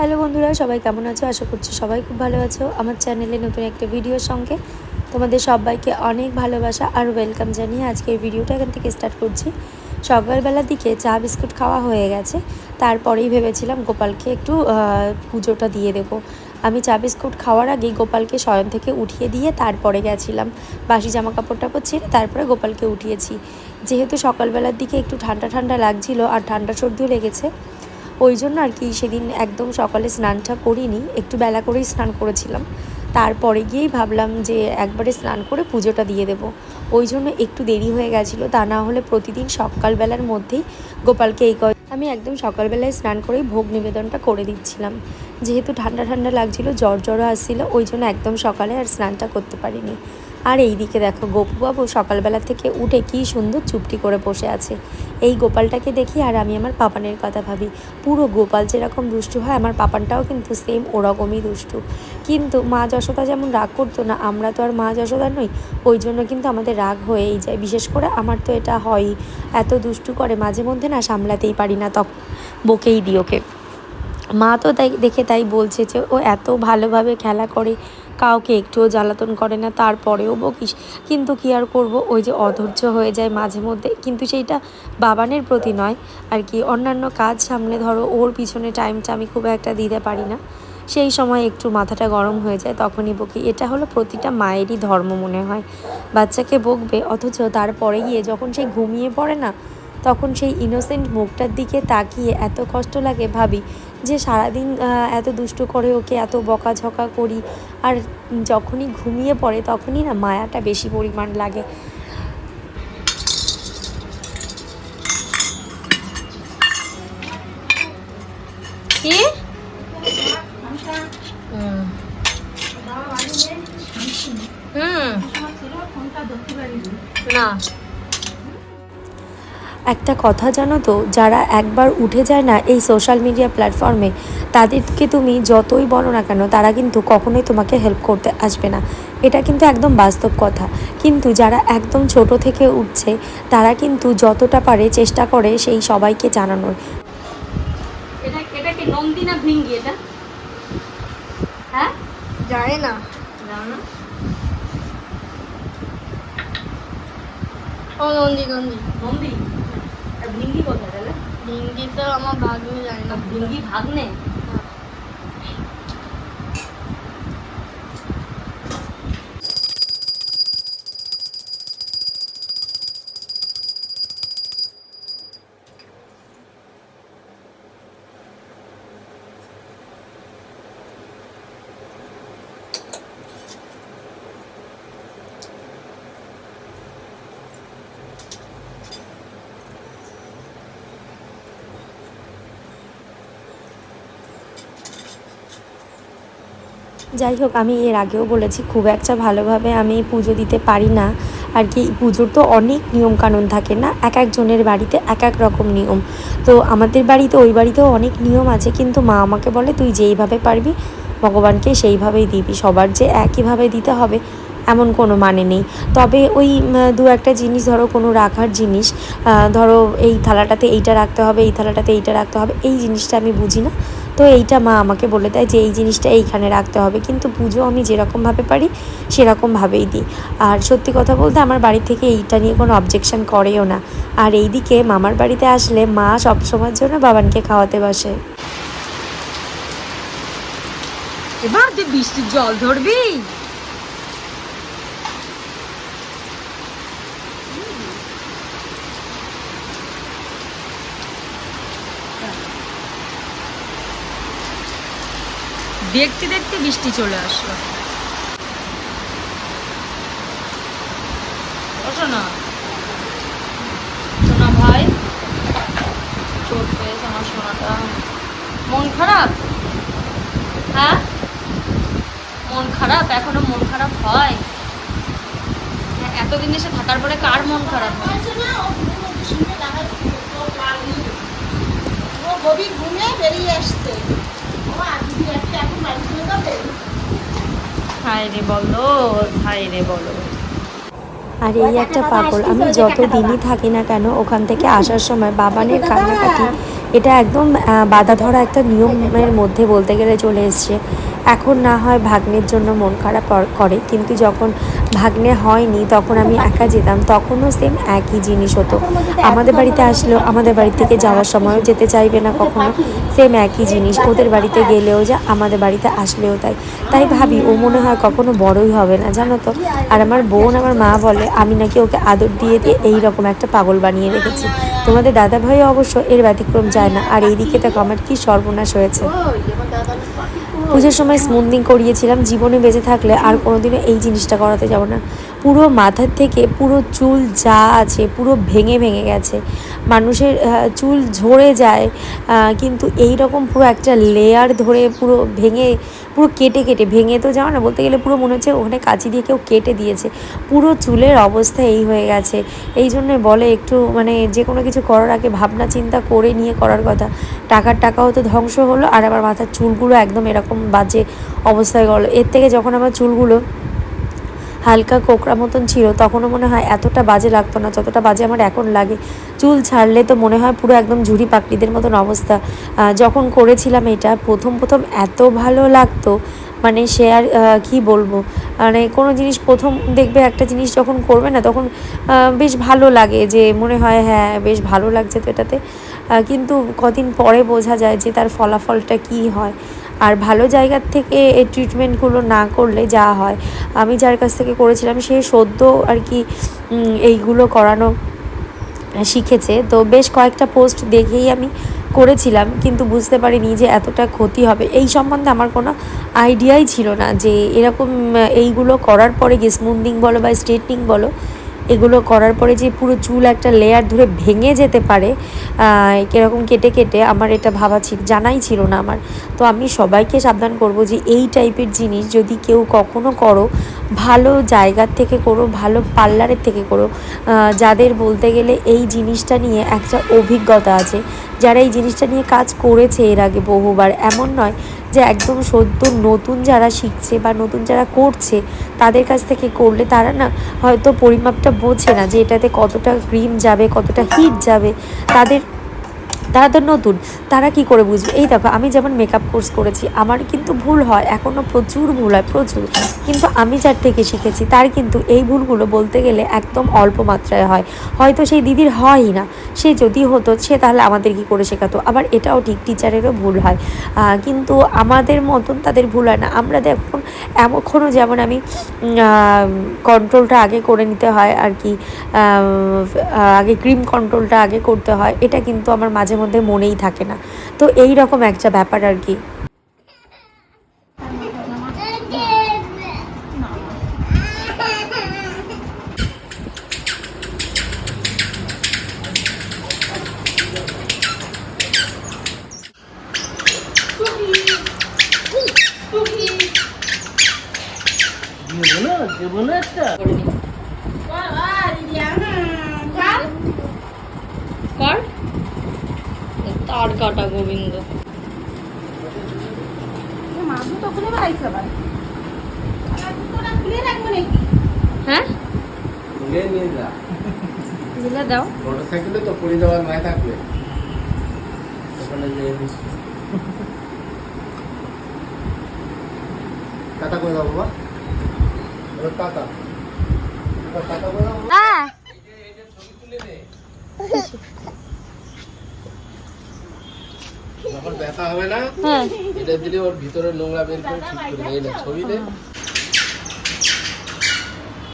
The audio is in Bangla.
হ্যালো বন্ধুরা, সবাই কেমন আছো? আশা করছি সবাই খুব ভালো আছো। আমার চ্যানেলে নতুন একটা ভিডিওর সঙ্গে তোমাদের সবাইকে অনেক ভালোবাসা আর ওয়েলকাম জানিয়ে আজকের ভিডিওটা এখান থেকে স্টার্ট করছি। সকালবেলার দিকে চা বিস্কুট খাওয়া হয়ে গেছে। তারপরেই ভেবেছিলাম গোপালকে একটু পুজোটা দিয়ে দেবো। আমি চা বিস্কুট খাওয়ার আগেই গোপালকে শয়ন থেকে উঠিয়ে দিয়ে তারপরে গেছিলাম। বাসি জামা কাপড় টাপড় ছিঁড়ে তারপরে গোপালকে উঠিয়েছি। যেহেতু সকালবেলার দিকে একটু ঠান্ডা ঠান্ডা লাগছিল আর ঠান্ডা সর্দিও লেগেছে ওই জন্য আর কি সেদিন একদম সকালে স্নানটা করিনি, একটু বেলা করেই স্নান করেছিলাম। তারপরে গিয়েই ভাবলাম যে একবারে স্নান করে পুজোটা দিয়ে দেব। ওই জন্য একটু দেরি হয়ে গেছিল, তা না হলে প্রতিদিন সকালবেলার মধ্যেই গোপালকে এই কয় আমি একদম সকালবেলায় স্নান করেই ভোগ নিবেদনটা করে দিচ্ছিলাম। যেহেতু ঠান্ডা ঠান্ডা লাগছিল, জ্বর জ্বরও আসছিল, ওই জন্য একদম সকালে আর স্নানটা করতে পারিনি। আর এই দিকে দেখো গোপুবাবু সকালবেলা থেকে উঠে কি সুন্দর চুপটি করে বসে আছে। এই গোপালটাকে দেখি আর আমি আমার পাপানের কথা ভাবি। পুরো গোপাল যেরকম দুষ্টু হয়, আমার পাপানটাও কিন্তু সেম ওরকমই দুষ্টু। কিন্তু মা যশোদা যেমন রাগ করতো না, আমরা তো আর মা যশোদা নই, ওই জন্য কিন্তু আমাদের রাগ হয়েই যায়। বিশেষ করে আমার তো এটা হয়ই এত দুষ্টু করে মাঝে মধ্যে না সামলাতেই পারি না তখন, বকেই দিই ওকে। মা তো তাই দেখে তাই বলছে যে, ও এত ভালোভাবে খেলা করে কাউকে একটুও জ্বালাতন করে না, তারপরেও বকিস। কিন্তু কি আর করব? ওই যে অধৈর্য হয়ে যায় মাঝে মধ্যে। কিন্তু সেইটা বাবানের প্রতি নয়। আর কি, অন্যান্য কাজ সামলে ধরো, ওর পিছনে টাইমটা আমি খুব একটা দিতে পারি না। সেই সময় একটু মাথাটা গরম হয়ে যায়, তখনই বকি। এটা হলো প্রতিটা মায়েরই ধর্ম মনে হয়। বাচ্চাকে বকবে, অথচ তারপরে গিয়ে যখন সে ঘুমিয়ে পড়ে না তখন সেই ইনোসেন্ট মুখটার দিকে তাকিয়ে এত কষ্ট লাগে ভাবি যে সারাদিন এত দুষ্ট করে ওকে এত বকাঝকা করি আর যখনই ঘুমিয়ে পড়ে তখনই না মায়াটা বেশি পরিমাণ লাগে। কি? হুম। হুম। না। একটা কথা জানো তো যারা একবার উঠে যায় না এই সোশ্যাল মিডিয়া প্ল্যাটফর্মে তাদেরকে তুমি যতই বলো না কেন তারা কিন্তু কখনোই তোমাকে হেল্প করতে আসবে না। এটা কিন্তু একদম বাস্তব কথা। কিন্তু যারা একদম ছোট থেকে উঠছে তারা কিন্তু যতটা পারে চেষ্টা করে সেই সবাইকে জানানোর। এটা এটা কি নন্দী না ভৃঙ্গি এটা? হ্যাঁ? জানি না। জানো না? ও নন্দী নন্দী। নন্দী? আর ভৃঙ্গি কোথায় তাহলে? হিন্দি তো আমার ভাগ্নে জানি না। ভৃঙ্গি ভাগ্নে? যাই হোক, আমি এর আগেও বলেছি, খুব একটা ভালোভাবে আমি পুজো দিতে পারি না। আর কি, পুজোর তো অনেক নিয়মকানুন থাকে না? এক একজনের বাড়িতে এক এক রকম নিয়ম। তো আমাদের বাড়িতে, ওই বাড়িতেও অনেক নিয়ম আছে, কিন্তু মা আমাকে বলে, তুই যেইভাবে পারবি, ভগবানকে সেইভাবেই দিবি। সবার যে একইভাবে দিতে হবে, এমন কোনো মানে নেই। তবে ওই দু একটা জিনিস, ধরো কোনো রাখার জিনিস ধরো এই থালাটাতে এইটা রাখতে হবে, এই থালাটাতে এইটা রাখতে হবে, এই জিনিসটা আমি বুঝি না। তো এইটা মা আমাকে বলে দেয় যে এই জিনিসটা এইখানে রাখতে হবে। কিন্তু পুজো আমি যেরকমভাবে পারি সেরকমভাবেই দিই। আর সত্যি কথা বলতে আমার বাড়ি থেকে এইটা নিয়ে কোনো অবজেকশন করেও না। আর এইদিকে মামার বাড়িতে আসলে মা সবসময়ের জন্য বাবানকে খাওয়াতে বসে। এবার তুই বৃষ্টির জল ধরবি। দেখতে দেখতে বৃষ্টি চলে আসলো। বসো না। সোনা ভাই চোট পেয়েছে আমার সোনাটা। মন খারাপ? হ্যাঁ? মন খারাপ? এখনও মন খারাপ হয়? হ্যাঁ, এতদিন এসে থাকার পরে কার মন খারাপ? হয় ও গভীর ঘুমে বেরিয়ে আসছে। হায় বলো হায় রে বলো। আর এই একটা পাগল, আমি যত দিনই থাকি না কেন, ওখান থেকে আসার সময় বাবানের কান্নাকাটি, এটা একদম বাধা ধরা একটা নিয়মের মধ্যে বলতে গেলে চলে এসছে। এখন না হয় ভাগ্নের জন্য মন খারাপ করে। কিন্তু যখন ভাগ্নে হয়নি, তখন আমি একা যেতাম, তখনও সেম একই জিনিস হতো। আমাদের বাড়িতে আসলেও আমাদের বাড়ি থেকে যাওয়ার সময়ও যেতে চাইবে না কখনো সেম একই জিনিস। ওদের বাড়িতে গেলেও যা, আমাদের বাড়িতে আসলেও তাই। তাই ভাবি, ও মনে হয় কখনো বড়ই হবে না, জানো তো? আর আমার বোন, আমার মা বলে, আমি নাকি ওকে আদর দিয়ে দিয়ে এইরকম একটা পাগল বানিয়ে রেখেছি। তোমাদের দাদা ভাই অবশ্য এর ব্যতিক্রম যায় না। আর এইদিকে দেখো, আমার কি সর্বনাশ হয়েছে। পুজোর সময় স্মুথনিং করিয়েছিলাম, জীবনে বেঁচে থাকলে আর কোনোদিনও এই জিনিসটা করাতে যাব না। পুরো মাথার থেকে পুরো চুল যা আছে, পুরো ভেঙে ভেঙে গেছে। মানুষের চুল ঝরে যায় কিন্তু এই রকম পুরো একটা লেয়ার ধরে পুরো ভেঙে, পুরো কেটে কেটে, ভেঙে তো যাও না, বলতে গেলে পুরো মনে হচ্ছে ওখানে কাঁচি দিয়ে কেউ কেটে দিয়েছে। পুরো চুলের অবস্থা এই হয়ে গেছে। এই জন্য বলে একটু মানে যে কোনো কিছু করার আগে ভাবনা চিন্তা করে নিয়ে করার কথা। টাকার টাকাও তো ধ্বংস হলো, আর আমার মাথার চুলগুলো একদম এরকম বাজে অবস্থায় গেলো। এর থেকে যখন আমার চুলগুলো হালকা কোকড়া মতন ছিল, তখনও মনে হয় এতটা বাজে লাগতো না, যতটা বাজে আমার এখন লাগে। চুল ছাড়লে তো মনে হয় পুরো একদম ঝুড়ি পাকড়িদের মতন অবস্থা। যখন করেছিলাম এটা, প্রথম প্রথম এত ভালো লাগতো মানে সে আর কি বলব? মানে কোনো জিনিস, প্রথম দেখবে একটা জিনিস যখন করবে না, তখন বেশ ভালো লাগে যে মনে হয় হ্যাঁ বেশ ভালো লাগছে তো এটাতে। কিন্তু কদিন পরে বোঝা যায় যে তার ফলাফলটা কী হয়। আর ভালো জায়গার থেকে এই ট্রিটমেন্টগুলো না করলে যা হয়। আমি যার কাছ থেকে করেছিলাম, সে সদ্য আর কি এইগুলো করানো শিখেছে। তো বেশ কয়েকটা পোস্ট দেখেই আমি করেছিলাম, কিন্তু বুঝতে পারিনি যে এতটা ক্ষতি হবে। এই সম্বন্ধে আমার কোনো আইডিয়াই ছিল না যে এরকম এইগুলো করার পরে গিয়ে স্মুথিং বলো বা স্ট্রেটনিং বলো এগুলো করার পরে যে পুরো চুল একটা লেয়ার ধরে ভেঙে যেতে পারে আহ, কীরকম কেটে কেটে আমার এটা ভাবা ছিল জানাই ছিল না আমার। তো আমি সবাইকে সাবধান করব যে এই টাইপের জিনিস যদি কেউ কখনো করো ভালো জায়গার থেকে করো ভালো পার্লারের থেকে করো যাদের বলতে গেলে এই জিনিসটা নিয়ে একটা অভিজ্ঞতা আছে যারা এই জিনিসটা নিয়ে কাজ করেছে এর আগে বহুবার এমন নয় যে একদম সদ্য নতুন যারা শিখছে বা নতুন যারা করছে, তাদের কাছ থেকে করলে তারা না হয়তো পরিমাপটা বোঝে না যে এটাতে কতটা ক্রিম যাবে, কতটা হিট যাবে। তাদের তারা তো নতুন, তারা কি করে বুঝবে? এই দেখো, আমি যেমন মেকআপ কোর্স করেছি, আমার কিন্তু ভুল হয় এখনও প্রচুর ভুল হয়, প্রচুর। কিন্তু আমি যার থেকে শিখেছি, তার কিন্তু এই ভুলগুলো বলতে গেলে একদম অল্প মাত্রায় হয়। হয়তো সেই দিদির হয়ই না, সে যদি হতো, সে তাহলে আমাদের কি করে শেখাতো? আবার এটাও ঠিক টিচারেরও ভুল হয়। কিন্তু আমাদের মতন তাদের ভুল হয় না। আমরা দেখুন এখনও যেমন আমি কন্ট্রোলটা আগে করে নিতে হয় আর কি আগে ক্রিম কন্ট্রোলটা আগে করতে হয়, এটা কিন্তু আমার মাঝে মধ্যে মনেই থাকে না। তো এই রকম একটা ব্যাপার আর কি। বাবা, রিয়া, হুম, কাল? কর তার কাটা গোবিন্দ। আর? হ্যাঁ? দিলে দাও। মোটরসাইকেলে তো পড়ে যাওয়ার মায় থাকবে। ওখানে যে টাটা করে দাও বাবা। এবার টাটা এবার করে দাও। হ্যাঁ যখন ব্যথা হবে না হ্যাঁ। এটা দিলে ওর ভিতরে নোংরা বের করে ঠিক করে দেয় না ছবি দে